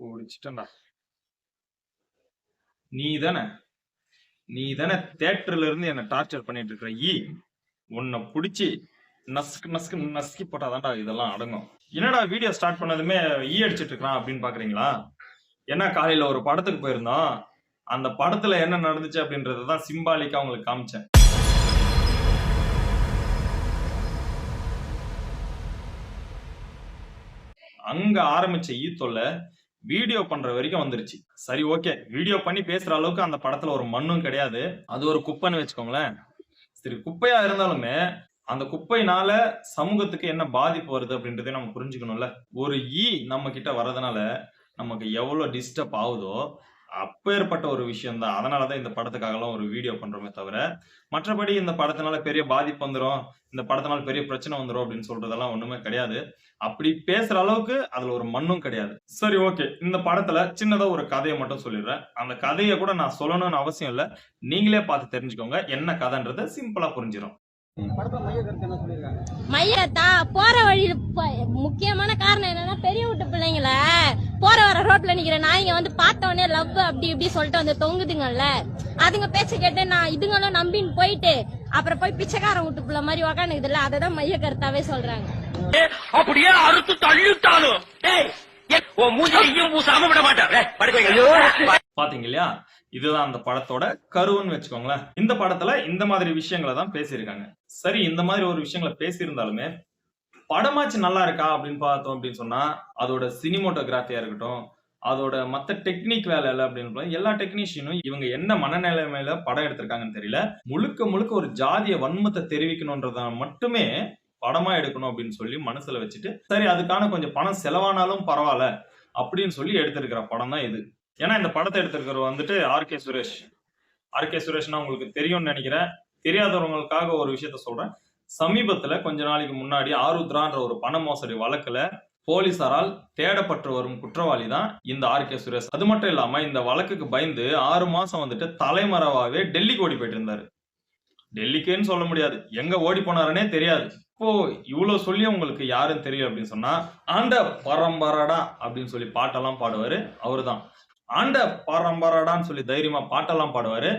பிடிச்சிட்டா நீ தானே நீ தானே தேட்டர்ல இருந்து என்ன டார்ச்சர் பண்ணிட்டு இருக்கிற ஈ உன்னை பிடிச்சி நசுக்கு நசுக்கு நசுக்கி போட்டாதான்டா இதெல்லாம் அடங்கும். என்னடா வீடியோ ஸ்டார்ட் பண்ணதுமே ஈ அடிச்சிட்டு இருக்கான் அப்படின்னு பாக்குறீங்களா? ஏன்னா காலையில ஒரு படத்துக்கு போயிருந்தோம். அந்த படத்துல என்ன நடந்துச்சு அப்படின்றத தான் சிம்பாலிக்கா உங்களுக்கு காமிச்சேன். அங்க ஆரம்பிச்ச ஈ தொல்லை வீடியோ பண்ற வரைக்கும் வந்துருச்சு. சரி ஓகே. வீடியோ பண்ணி பேசுற அளவுக்கு அந்த படத்துல ஒரு மண்ணும் கிடையாது. அது ஒரு குப்பைன்னு வச்சுக்கோங்களேன். சரி குப்பையா இருந்தாலுமே அந்த குப்பைனால சமூகத்துக்கு என்ன பாதிப்பு வருது அப்படின்றதே நம்ம புரிஞ்சுக்கணும்ல. ஒரு ஈ நம்ம கிட்ட வர்றதுனால நமக்கு எவ்வளவு டிஸ்டர்ப் ஆகுதோ அப்பேற்பட்ட ஒரு விஷயம் தான் அதனாலதான் இந்த படத்துக்காகலாம் ஒரு வீடியோ பண்றோமே தவிர மற்றபடி இந்த படத்தினால பெரிய பாதிப்பு வந்துடும் இந்த படத்தினால பெரிய பிரச்சனை வந்துடும் அப்படின்னு சொல்றதெல்லாம் ஒண்ணுமே கிடையாது. அப்படி பேசுற அளவுக்கு அதுல ஒரு மண்ணும் கிடையாது. சரி ஓகே இந்த படத்துல சின்னதா ஒரு கதையை மட்டும் சொல்லிடுறேன். அந்த கதையை கூட நான் சொல்லணும்னு அவசியம் இல்லை. நீங்களே பார்த்து தெரிஞ்சுக்கோங்க. என்ன கதைன்றது சிம்பிளா புரிஞ்சிடும் படத்துல மைய கருத்து என்ன சொல்லியிருக்காங்க? மையத்தா போற வழியில ப- முக்கியமான காரணம் என்னன்னா பெரிய வீட்டு பிள்ளைங்கள போற வர ரோட்ல நிக்கிற நாய்ங்க வந்து பார்த்த உடனே லவ் அப்படி இப்படி சொல்லிட்டு வந்து தொங்குதுங்கல்ல அதுங்க பேச்ச கேட்டு நான் இதுங்களும் நம்பின்னு போயிட்டு அப்புறம் போய் பிச்சைக்காரன் வீட்டு பிள்ளை மாதிரி உக்காந்துக்குதுல்ல அதை தான் மைய கருத்தாவே சொல்றாங்க. அப்படியே அறுத்து தள்ளிட்டாலும். பாத்தீங்க இல்லையா? இதுதான் அந்த படத்தோட கருவுன்னு வச்சுக்கோங்களேன். இந்த படத்துல இந்த மாதிரி விஷயங்களை தான் பேசியிருக்காங்க. சரி இந்த மாதிரி ஒரு விஷயங்களை பேசியிருந்தாலுமே படமாச்சு நல்லா இருக்கா அப்படின்னு பார்த்தோம் அப்படின்னு சொன்னா அதோட சினிமோட்டோகிராஃபியா இருக்கட்டும் அதோட மத்த டெக்னிக் வேலை இல்லை அப்படின்னு எல்லா டெக்னீஷியனும் இவங்க என்ன மனநிலைமையில படம் எடுத்திருக்காங்கன்னு தெரியல. முழுக்க முழுக்க ஒரு ஜாதிய வன்மத்தை தெரிவிக்கணும்ன்றத மட்டுமே படமா எடுக்கணும் அப்படின்னு சொல்லி மனசுல வச்சுட்டு சரி அதுக்கான கொஞ்சம் பணம் செலவானாலும் பரவாயில்ல அப்படின்னு சொல்லி எடுத்திருக்கிற படம் தான் இது. ஏன்னா இந்த படத்தை எடுத்திருக்கிறவர் வந்துட்டு R K Suresh. R K சுரேஷ்னா உங்களுக்கு தெரியும்னு நினைக்கிறேன். தெரியாதவங்களுக்காக ஒரு விஷயத்த சொல்றேன். சமீபத்துல கொஞ்ச நாளைக்கு முன்னாடி ஆருத்ரான்ற ஒரு பண மோசடி வழக்குல போலீசாரால் தேடப்பட்டு வரும் குற்றவாளி தான் இந்த ஆர் கே சுரேஷ். அது மட்டும் இல்லாம இந்த வழக்குக்கு பயந்து ஆறு மாசம் வந்துட்டு தலைமறைவாகவே டெல்லிக்கு ஓடி போயிட்டு இருந்தாரு டெல்லிக்குன்னு சொல்ல முடியாது. எங்க ஓடி போனாருன்னே தெரியாது. இப்போ இவ்வளவு சொல்லி உங்களுக்கு யாரும் தெரியும் அப்படின்னு சொன்னா ஆண்ட பரம்பரடா அப்படின்னு சொல்லி பாட்டெல்லாம் பாடுவாரு அவருதான். ஆண்ட பாரம்பரடான்னு சொல்லி தைரியமா பாட்டெல்லாம் பாடுவாரு.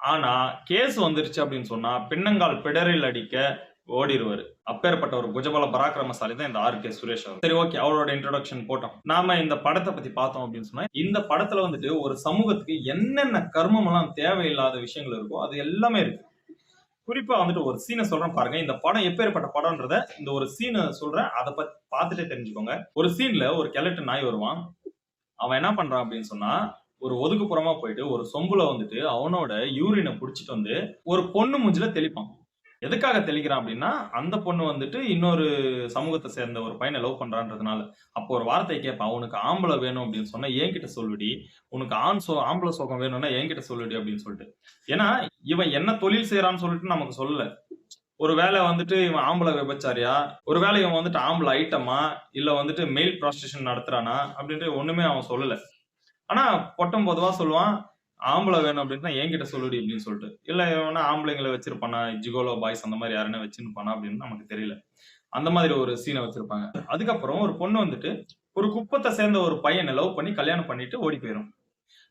ஆனா கேஸ் வந்துருச்சு அப்படின்னு சொன்னா பின்னங்கால் பிடரில் அடிக்க ஓடிடுவாரு அப்பேற்பட்ட ஒரு குஜபல பராக்கிரமசாலி தான் இந்த ஆர் கே சுரேஷ் அவர் சரி ஓகே அவரோட இன்ட்ரோடக்ஷன் போட்டோம். நாம இந்த படத்தை பத்தி பார்த்தோம் அப்படின்னு சொன்னா இந்த படத்துல வந்துட்டு ஒரு சமூகத்துக்கு என்னென்ன கர்மம் எல்லாம் தேவையில்லாத விஷயங்கள் இருக்கோ அது எல்லாமே இருக்கு. குறிப்பா வந்துட்டு ஒரு சீனை சொல்றேன் பாருங்க. இந்த படம் எப்பேற்பட்ட படம்ன்றத இந்த ஒரு சீனை சொல்றேன். அதை பத்தி பார்த்துட்டே தெரிஞ்சுக்கோங்க. ஒரு சீன்ல ஒரு கெலட்டு நாய் வருவான். அவன் என்ன பண்றான் அப்படின்னு சொன்னா ஒரு ஒதுக்குப்புறமா போயிட்டு ஒரு சொம்புல வந்துட்டு அவனோட யூரினை புடிச்சிட்டு வந்து ஒரு பொண்ணு மூஞ்சில தெளிப்பான். எதுக்காக தெளிக்கிறான் அப்படின்னா அந்த பொண்ணு வந்துட்டு இன்னொரு சமூகத்தை சேர்ந்த ஒரு பையனை லவ் பண்றான்றதுனால. அப்போ ஒரு வார்த்தையை கேட்பான் உனக்கு ஆம்பளை வேணும் அப்படின்னு சொன்னா என்கிட்ட சொல்லுடி. உனக்கு ஆண் சோ ஆம்பளை சோகம் வேணும்னா என்கிட்ட சொல்லுடி அப்படின்னு சொல்லிட்டு. ஏன்னா இவன் என்ன தொழில் செய்யறான்னு சொல்லிட்டு நமக்கு சொல்லல. ஒரு வேலை வந்துட்டு இவன் ஆம்பளை விபச்சாரியா? ஒரு வேலை இவன் வந்துட்டு ஆம்பளை ஐட்டமா? இல்ல வந்துட்டு மெயில் ப்ராஸ்டியூஷன் நடத்துறானா? அப்படின்ட்டு ஒண்ணுமே அவன் சொல்லல. ஆனா பொட்டம் பொதுவா சொல்லுவான் ஆம்பளை வேணும் அப்படின்னா என்கிட்ட சொல்லுடி அப்படின்னு சொல்லிட்டு. இல்ல இவனா ஆம்பளைங்களை வச்சிருப்பானா? ஜிகோலோ பாய்ஸ் அந்த மாதிரி யாருன்னா வச்சிருப்பானா? அப்படின்னு நமக்கு தெரியல. அந்த மாதிரி ஒரு சீனை வச்சிருப்பாங்க. அதுக்கப்புறம் ஒரு பொண்ணு வந்துட்டு ஒரு குப்பத்தை சேர்ந்த ஒரு பையனை லவ் பண்ணி கல்யாணம் பண்ணிட்டு ஓடி போயிடும்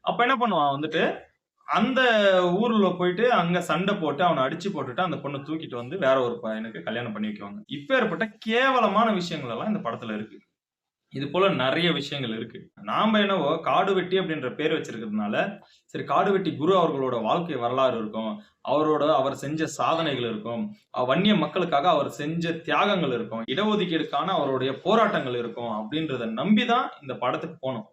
அப்ப என்ன பண்ணுவான்? வந்துட்டு அந்த ஊர்ல போயிட்டு அங்க சண்டை போட்டு அவனை அடிச்சு போட்டுட்டு அந்த பொண்ணை தூக்கிட்டு வந்து வேற ஒரு பையனுக்கு கல்யாணம் பண்ணி வைக்குவாங்க. இப்ப ஏற்பட்ட கேவலமான விஷயங்கள் எல்லாம் இந்த படத்துல இருக்கு. இது போல நிறைய விஷயங்கள் இருக்கு. நாம என்னவோ காடு வெட்டி அப்படின்ற பேர் வச்சிருக்கிறதுனால சரி காடு வெட்டி குரு அவர்களோட வாழ்க்கை வரலாறு இருக்கும். அவரோட அவர் செஞ்ச சாதனைகள் இருக்கும். வன்னிய மக்களுக்காக அவர் செஞ்ச தியாகங்கள் இருக்கும். இடஒதுக்கீடுக்கான அவருடைய போராட்டங்கள் இருக்கும் அப்படின்றத நம்பிதான் இந்த படத்துக்கு போனோம்.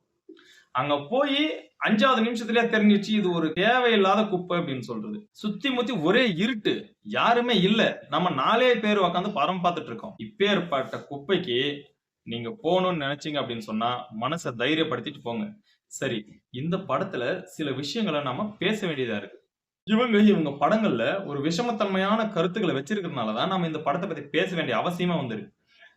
அங்க போய் அஞ்சாவது நிமிஷத்துலயே தெரிஞ்சிச்சு இது ஒரு தேவையில்லாத குப்பை அப்படின்னு சொல்றது. சுத்தி முத்தி ஒரே இருட்டு. யாருமே இல்ல. நம்ம நாலே பேர் உட்காந்து படம் பார்த்துட்டு இருக்கோம். இப்பேற்பட்ட குப்பைக்கு நீங்க போகணும்னு நினைச்சீங்க அப்படின்னு சொன்னா மனசை தைரியப்படுத்திட்டு போங்க. சரி இந்த படத்துல சில விஷயங்களை நாம பேச வேண்டியதா இருக்கு. இவங்க இவங்க படங்கள்ல ஒரு விஷமத்தன்மையான கருத்துக்களை வச்சிருக்கிறதுனாலதான் நம்ம இந்த படத்தை பத்தி பேச வேண்டிய அவசியமா வந்திருக்கு.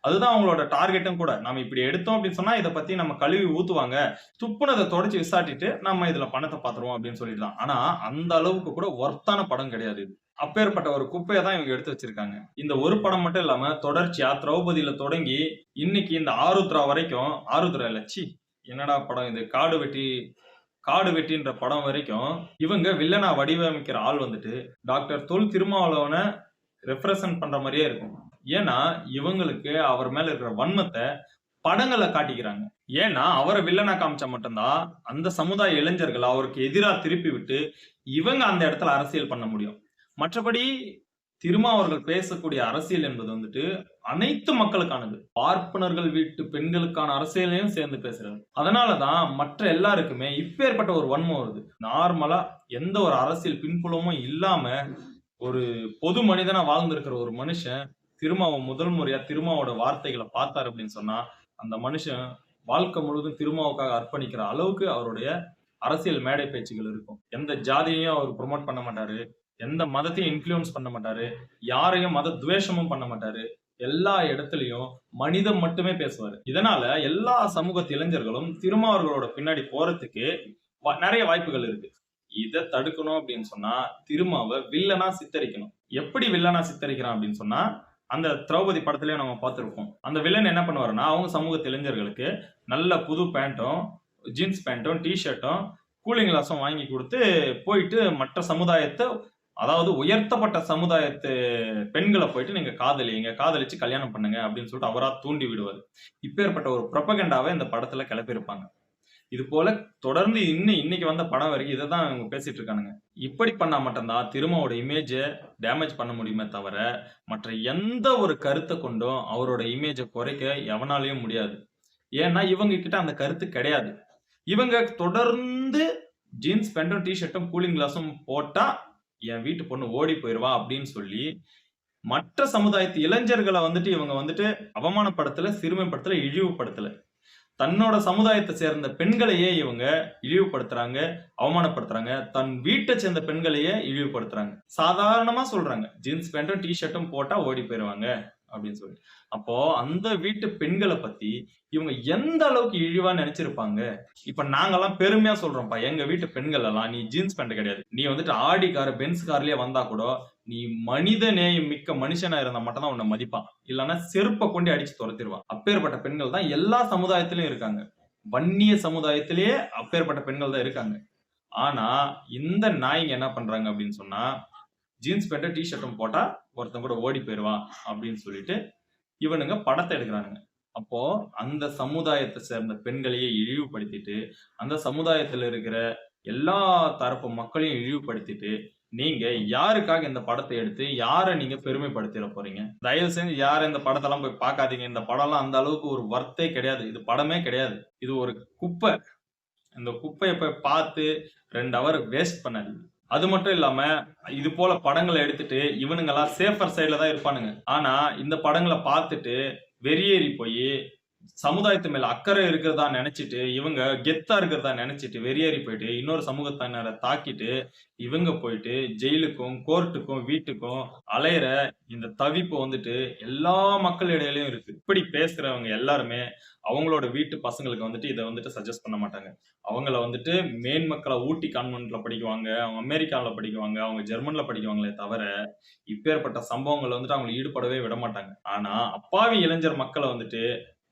அதுதான் அவங்களோட டார்கெட்டும் கூட. நம்ம இப்படி எடுத்தோம் அப்படின்னு சொன்னா இதை பத்தி நம்ம கழுவி ஊத்துவாங்க. துப்புனதை தொடச்சு விசாட்டிட்டு நம்ம இதுல பணத்தை பாத்துருவோம் அப்படின்னு சொல்லிடலாம். ஆனா அந்த அளவுக்கு கூட ஒர்த்தான படம் கிடையாது இது. அப்பேற்பட்ட ஒரு குப்பையை தான் இவங்க எடுத்து வச்சிருக்காங்க. இந்த ஒரு படம் மட்டும் இல்லாம தொடர்ச்சியா திரௌபதியில தொடங்கி இன்னைக்கு இந்த ஆருத்ரா வரைக்கும் ஆருத்ரா இல்ல சி என்னடா படம் இது? காடு வெட்டி காடு வெட்டின்ற படம் வரைக்கும் இவங்க வில்லனா வடிவமைக்கிற ஆள் வந்துட்டு டாக்டர் தொல் திருமாவளவனை ரெப்ரசன்ட் பண்ற மாதிரியே இருக்கும். ஏன்னா இவங்களுக்கு அவர் மேல இருக்கிற வன்மத்தை படங்களை காட்டிக்கிறாங்க. ஏன்னா அவரை வில்லனா காமிச்சா மட்டும்தான் அந்த சமுதாய இளைஞர்கள் அவருக்கு எதிராக திருப்பி விட்டு இவங்க அந்த இடத்துல அரசியல் பண்ண முடியும். மற்றபடி திருமா அவர்கள் பேசக்கூடிய அரசியல் என்பது வந்துட்டு அனைத்து மக்களுக்கானது. பார்ப்பனர்கள் வீட்டு பெண்களுக்கான அரசியலையும் சேர்ந்து பேசுறாரு அதனாலதான் மற்ற எல்லாருக்குமே இப்பேற்பட்ட ஒரு வன்மம் வருது. நார்மலா எந்த ஒரு அரசியல் பின்புலமும் இல்லாம ஒரு பொது மனிதனா வாழ்ந்திருக்கிற ஒரு மனுஷன் திருமாவை முதல் முறையா திருமாவோட வார்த்தைகளை பார்த்தாரு அப்படின்னு சொன்னா அந்த மனுஷன் வாழ்க்கை முழுவதும் திருமாவுக்காக அர்ப்பணிக்கிற அளவுக்கு அவருடைய அரசியல் மேடை பேச்சுகள் இருக்கும். எந்த ஜாதியையும் அவர் ப்ரொமோட் பண்ண மாட்டாரு. எந்த மதத்தையும் இன்ஃப்ளூயன்ஸ் பண்ண மாட்டாரு. யாரையும் மத துவேஷமும் பண்ண மாட்டாரு. எல்லா இடத்துலயும் மனிதம் மட்டுமே பேசுவாரு. இதனால எல்லா சமூகத்து இளைஞர்களும் திருமாவர்களோட பின்னாடி போறதுக்கு நிறைய வாய்ப்புகள் இருக்கு. இதை தடுக்கணும் அப்படின்னு சொன்னா திருமாவை வில்லனா சித்தரிக்கணும். எப்படி வில்லனா சித்தரிக்கிறான் அப்படின்னு சொன்னா அந்த திரௌபதி படத்திலேயே நம்ம பார்த்துருக்கோம் அந்த வில்லன் என்ன பண்ணுவாருன்னா அவங்க சமூகத்து இளைஞர்களுக்கு நல்ல புது பேண்ட்டும் ஜீன்ஸ் பேண்ட்டும் டிஷர்ட்டும் கூலிங் கிளாஸும் வாங்கி கொடுத்து போயிட்டு மற்ற சமுதாயத்தை அதாவது உயர்த்தப்பட்ட சமுதாயத்து பெண்களை போயிட்டு நீங்க காதலிங்க காதலிச்சு கல்யாணம் பண்ணுங்க அப்படின்னு சொல்லிட்டு அவரா தூண்டி விடுவார். இப்பேற்பட்ட ஒரு ப்ரொபகண்டாவை இந்த படத்துல கிளப்பியிருப்பாங்க. இது போல தொடர்ந்து இன்னும் இன்னைக்கு வந்த படம் வரைக்கும் இதை தான் இவங்க பேசிட்டு இருக்கானுங்க இப்படி பண்ணா மட்டும்தான் திருமாவோட இமேஜை டேமேஜ் பண்ண முடியுமே தவிர மற்ற எந்த ஒரு கருத்தை கொண்டும் அவரோட இமேஜை குறைக்க எவனாலையும் முடியாது. ஏன்னா இவங்க கிட்ட அந்த கருத்து கிடையாது. இவங்க தொடர்ந்து ஜீன்ஸ் பேண்டும் டிஷர்ட்டும் கூலிங் கிளாஸும் போட்டா என் வீட்டு பொண்ணு ஓடி போயிடுவா அப்படின்னு சொல்லி மற்ற சமுதாயத்து இளைஞர்களை வந்துட்டு இவங்க வந்துட்டு அவமானப்படுத்தல சிறுமைப்படுத்தல இழிவுபடுத்தல. தன்னோட சமுதாயத்தை சேர்ந்த பெண்களையே இவங்க இழிவுபடுத்துறாங்க அவமானப்படுத்துறாங்க. தன் வீட்டை சேர்ந்த பெண்களையே இழிவுபடுத்துறாங்க. சாதாரணமா சொல்றாங்க. ஜீன்ஸ் பேண்ட்டும் டிஷர்ட்டும் போட்டா ஓடி போயிருவாங்க அப்படின்னு சொல்லி. அப்போ அந்த வீட்டு பெண்களை பத்தி இவங்க எந்த அளவுக்கு இழிவா நினைச்சிருப்பாங்க? இப்ப நாங்கெல்லாம் பெருமையா சொல்றோம்ப்பா. எங்க வீட்டு பெண்கள் எல்லாம் நீ ஜீன்ஸ் பேண்ட் கிடையாது. நீ வந்துட்டு ஆடி கார் பென்ஸ் கார்லயே வந்தா கூட நீ மனித நேயம் மிக்க மனுஷனா இருந்தா மட்டும் தான் உன்னை மதிப்பான். இல்லைன்னா செருப்பை கொண்டு அடிச்சு துரத்திடுவான். அப்பேற்பட்ட பெண்கள் தான் எல்லா சமுதாயத்திலயும் இருக்காங்க. வன்னிய சமுதாயத்திலேயே அப்பேற்பட்ட பெண்கள் தான் இருக்காங்க. ஆனா இந்த நாய்ங்க என்ன பண்றாங்க அப்படின்னு சொன்னா ஜீன்ஸ் பேண்ட்டும் டிஷர்ட்டும் போட்டா ஒருத்தன் கூட ஓடி போயிடுவான் அப்படின்னு சொல்லிட்டு இவனுங்க படத்தை எடுக்கிறானுங்க. அப்போ அந்த சமுதாயத்தை சேர்ந்த பெண்களையே இழிவுபடுத்திட்டு அந்த சமுதாயத்துல இருக்கிற எல்லா தரப்பு மக்களையும் இழிவுபடுத்திட்டு நீங்க யாருக்காக இந்த படத்தை எடுத்து யாரை நீங்க பெருமைப்படுத்திட போறீங்க? தயவு செஞ்சு யாரும் இந்த படத்தெல்லாம் போய் பார்க்காதீங்க. இந்த படம்லாம் அந்த அளவுக்கு ஒரு ஒர்த்தே கிடையாது. இது படமே கிடையாது. இது ஒரு குப்பை. இந்த குப்பையை போய் பார்த்து ரெண்டு ஹவர் வேஸ்ட் பண்ணாது அது மட்டும் இல்லாம இது போல படங்களை எடுத்துட்டு இவனுங்கெல்லாம் சேஃபர் சைட்ல தான் இருப்பானுங்க. ஆனா இந்த படங்களை பார்த்துட்டு வெறியேறி போய் சமுதாயத்து மேல அக்கறை இருக்கிறதா நினைச்சிட்டு இவங்க கெத்தா இருக்கிறதா நினைச்சிட்டு வெறியேறி போயிட்டு இன்னொரு சமூகத்தினரை தாக்கிட்டு இவங்க போயிட்டு ஜெயிலுக்கும் கோர்ட்டுக்கும் வீட்டுக்கும் அலையிற இந்த தவிப்பு வந்துட்டு எல்லா மக்கள் இடையிலயும் இருக்கு. இப்படி பேசுறவங்க எல்லாருமே அவங்களோட வீட்டு பசங்களுக்கு வந்துட்டு இதை வந்துட்டு சஜஸ்ட் பண்ண மாட்டாங்க. அவங்கள வந்துட்டு மேன் மக்களை ஊட்டி கான்வென்ட்ல படிக்குவாங்க அவங்க அமெரிக்காவில் படிக்குவாங்க அவங்க ஜெர்மன்ல படிக்குவாங்களே தவிர இப்பேற்பட்ட சம்பவங்கள் வந்துட்டு அவங்களை ஈடுபடவே விட மாட்டாங்க. ஆனா அப்பாவி இளைஞர் மக்களை வந்துட்டு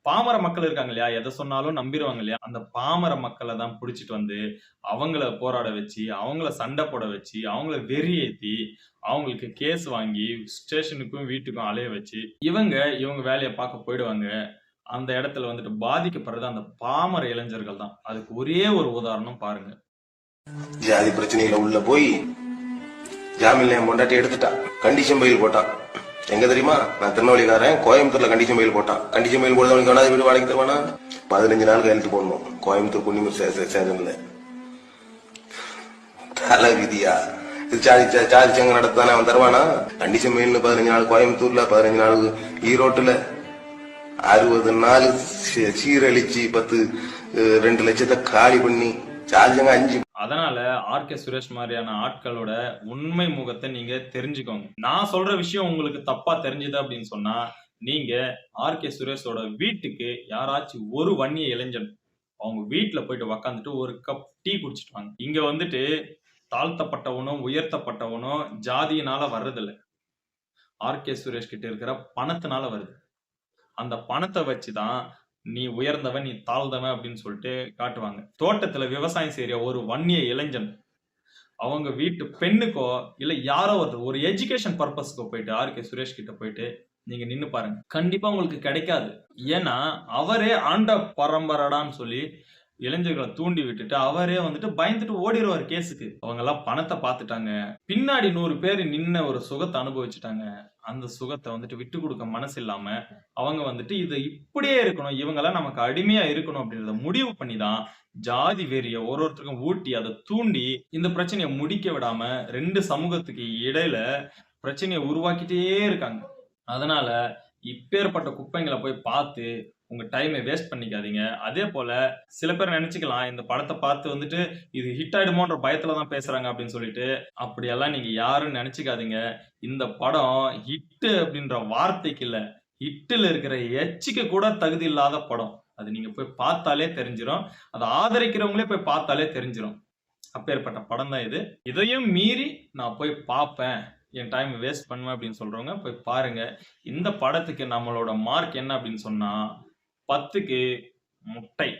பாமர மக்கள் இருக்காங்க இல்லையா? எதை சொன்னாலும் நம்பிடுவாங்க இல்லையா? அந்த பாமர மக்களை தான் பிடிச்சிட்டு வந்து அவங்கள போராட வச்சு அவங்கள சண்டை போட வச்சு அவங்கள வெறியேத்தி அவங்களுக்கு கேஸ் வாங்கி ஸ்டேஷனுக்கும் வீட்டுக்கும் அலைய வச்சு இவங்க இவங்க வேலையை பார்க்க போயிடுவாங்க. அந்த இடத்துல வந்துட்டு பாதிக்கப்படுறது அந்த பாமர இளைஞர்கள் தான். அதுக்கு ஒரே ஒரு உதாரணம் பாருங்க. ஜாதி பிரச்சனையில உள்ள போய் ஜாமீன் பொண்டாட்டி எடுத்துட்டான் கண்டிஷன் பயில் போட்டான் எங்க தெரியுமா? நான் திருநெல்வேலிக்காரன். கோயம்புத்தூர்ல கண்டிஷன் மெயில் போட்டான். கண்டிஷன் மயில் போட்டு அவனுக்கு வீடு வாடகை தருவானா? பதினஞ்சு நாள் கையெழுத்து போடணும். கோயம்புத்தூர் குன்னிமூர் சேதன்ல தலை விதியா? இது சாதி சங்க நடத்தானே அவன் தருவானா? கண்டிஷன் மெயில் பதினஞ்சு நாள் கோயம்புத்தூர்ல பதினஞ்சு நாள் ஈரோட்டுல. அறுபது நாள் சீ- சீரழிச்சு பத்து ரெண்டு லட்சத்தை காலி பண்ணி சார்ஜிங் அஞ்சு. அதனால ஆர் கே சுரேஷ் மாதிரியான ஆட்களோட உண்மை முகத்தை நீங்க தெரிஞ்சுக்கோங்க. நான் சொல்ற விஷயம் உங்களுக்கு தப்பா தெரிஞ்சுது அப்படின்னு சொன்னா நீங்க ஆர் கே சுரேஷோட வீட்டுக்கு யாராச்சும் ஒரு வன்னிய இளைஞன் அவங்க வீட்டுல போயிட்டு உக்காந்துட்டு ஒரு கப் டீ குடிச்சிட்டு வாங்க. இங்க வந்துட்டு தாழ்த்தப்பட்டவனும் உயர்த்தப்பட்டவனும் ஜாதியினால வர்றதில்ல. ஆர் கே சுரேஷ் கிட்ட இருக்கிற பணத்தினால வருது. அந்த பணத்தை வச்சுதான் நீ உயர்ந்தவன் நீ தாழ்ந்தவன் அப்படின்னு சொல்லிட்டு காட்டுவாங்க. தோட்டத்துல விவசாயம் செய்யற ஒரு வன்னிய இளைஞன் அவங்க வீட்டு பெண்ணுக்கோ இல்ல யாரோ ஒருத்தர் ஒரு எஜுகேஷன் பர்பஸ்க்கோ போயிட்டு ஆர். கே. சுரேஷ் கிட்ட போயிட்டு நீங்க நின்னு பாருங்க. கண்டிப்பா உங்களுக்கு கிடைக்காது. ஏன்னா அவரே ஆண்ட பரம்பரடான்னு சொல்லி இளைஞர்களை தூண்டி விட்டுட்டு அவரே வந்துட்டு பயந்துட்டு ஓடிடுவார் கேஸுக்கு. அவங்க எல்லாம் பணத்தை பார்த்துட்டாங்க. பின்னாடி நூறு பேர் நின்ன ஒரு சுகத்தை அனுபவிச்சுட்டாங்க. அந்த சுகத்தை வந்துட்டு விட்டு கொடுக்க மனசு இல்லாம அவங்க வந்துட்டு இது இப்படியே இருக்கணும் இவங்கெல்லாம் நமக்கு அடிமையா இருக்கணும் அப்படின்றத முடிவு பண்ணி தான் ஜாதி வெறிய ஒரு ஒருத்தருக்கும் ஊட்டி அதை தூண்டி இந்த பிரச்சனையை முடிக்க விடாம ரெண்டு சமூகத்துக்கு இடையில பிரச்சனையை உருவாக்கிட்டே இருக்காங்க. அதனால இப்பேற்பட்ட குப்பைங்களை போய் பார்த்து உங்க டைமை வேஸ்ட் பண்ணிக்காதீங்க. அதே போல சில பேர் நினைச்சுக்கலாம் இந்த படத்தை பார்த்து வந்துட்டு இது ஹிட் ஆயிடுமோன்ற பயத்துல தான் பேசுறாங்க அப்படின்னு சொல்லிட்டு அப்படியெல்லாம் நீங்க யாரும் நினைச்சுக்காதீங்க. இந்த படம் ஹிட்டு அப்படின்ற வார்த்தைக்கு இல்ல ஹிட்டில் இருக்கிற எச்சிக்கு கூட தகுதி இல்லாத படம். அது நீங்க போய் பார்த்தாலே தெரிஞ்சிடும் அதை ஆதரிக்கிறவங்களே போய் பார்த்தாலே தெரிஞ்சிடும் அப்பேற்பட்ட படம் தான் இது. இதையும் மீறி நான் போய் பார்ப்பேன். என் டைம் வேஸ்ட் பண்ணுவேன் அப்படின்னு சொல்றவங்க போய் பாருங்க. இந்த படத்துக்கு நம்மளோட மார்க் என்ன அப்படின்னு சொன்னா பத்துக்கு முட்டை.